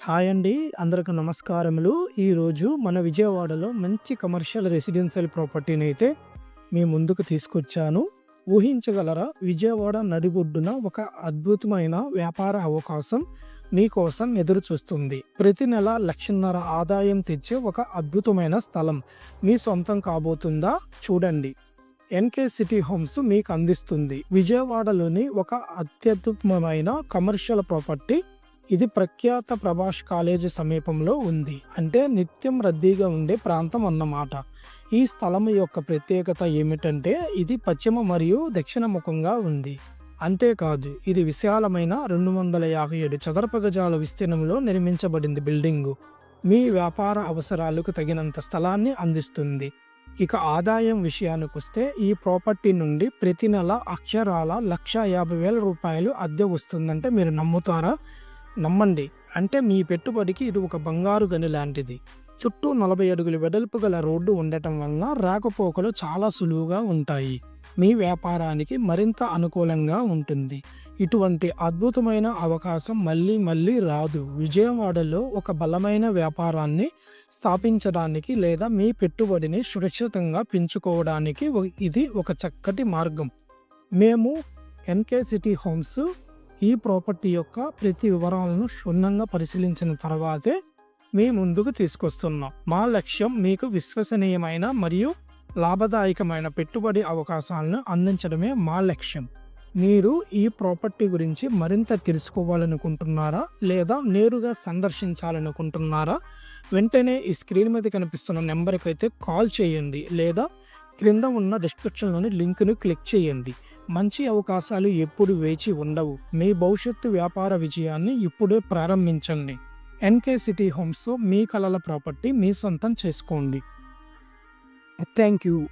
Hi అండి. అందరికి నమస్కారములు. ఈరోజు మన విజయవాడలో మంచి కమర్షియల్ రెసిడెన్షియల్ ప్రాపర్టీని అయితే మీ ముందుకు తీసుకొచ్చాను. ఊహించగలరా? విజయవాడ నడిబొడ్డున ఒక అద్భుతమైన వ్యాపార అవకాశం మీకోసం ఎదురు చూస్తుంది ప్రతి నెల లక్షన్నర ఆదాయం తెచ్చే ఒక అద్భుతమైన స్థలం మీ సొంతం కాబోతుందా? చూడండి. ఎన్కే సిటీ హోమ్స్ మీకు అందిస్తుంది. విజయవాడలోని ఒక అత్యద్భుతమైన కమర్షియల్ ప్రాపర్టీ ఇది ప్రఖ్యాత ప్రభాష్ కాలేజీ సమీపంలో ఉంది. అంటే నిత్యం రద్దీగా ఉండే ప్రాంతం అన్నమాట. ఈ స్థలం యొక్క ప్రత్యేకత ఏమిటంటే ఇది పశ్చిమ మరియు దక్షిణ ముఖంగా ఉంది. అంతేకాదు ఇది విశాలమైన రెండు వందల యాభై ఏడు చదరపు గజాల విస్తీర్ణంలో నిర్మించబడింది బిల్డింగు. మీ వ్యాపార అవసరాలకు తగినంత స్థలాన్ని అందిస్తుంది. ఇక ఆదాయం విషయానికి వస్తే ఈ ప్రాపర్టీ నుండి ప్రతి నెల అక్షరాల లక్ష యాభై వేల రూపాయలు అద్దె వస్తుందంటే మీరు నమ్ముతారా? నమ్మండి. అంటే మీ పెట్టుబడికి ఇది ఒక బంగారు గని లాంటిది. చుట్టూ నలభై అడుగుల వెడల్పు గల రోడ్డు ఉండటం వలన రాకపోకలు చాలా సులువుగా ఉంటాయి. మీ వ్యాపారానికి మరింత అనుకూలంగా ఉంటుంది. ఇటువంటి అద్భుతమైన అవకాశం మళ్ళీ మళ్ళీ రాదు. విజయవాడలో ఒక బలమైన వ్యాపారాన్ని స్థాపించడానికి లేదా మీ పెట్టుబడిని సురక్షితంగా పెంచుకోవడానికి ఇది ఒక చక్కటి మార్గం. మేము ఎన్కే సిటీ హోమ్స్ ఈ ప్రాపర్టీ యొక్క ప్రతి వివరాలను క్షుణ్ణంగా పరిశీలించిన తర్వాతే మీ ముందుకు తీసుకొస్తున్నాం. మా లక్ష్యం మీకు విశ్వసనీయమైన మరియు లాభదాయకమైన పెట్టుబడి అవకాశాలను అందించడమే మా లక్ష్యం. మీరు ఈ ప్రాపర్టీ గురించి మరింత తెలుసుకోవాలనుకుంటున్నారా? లేదా నేరుగా సందర్శించాలనుకుంటున్నారా? వెంటనే ఈ స్క్రీన్ మీద కనిపిస్తున్న నెంబర్కి అయితే కాల్ చేయండి. లేదా క్రింద ఉన్న డిస్క్రిప్షన్లోని లింక్ను క్లిక్ చేయండి. మంచి అవకాశాలు ఎప్పుడు వేచి ఉండవు. మీ భవిష్యత్తు వ్యాపార విజయాన్ని ఇప్పుడే ప్రారంభించండి. ఎన్కే సిటీ హోమ్స్తో మీ కలల ప్రాపర్టీ మీ సొంతం చేసుకోండి. Thank you.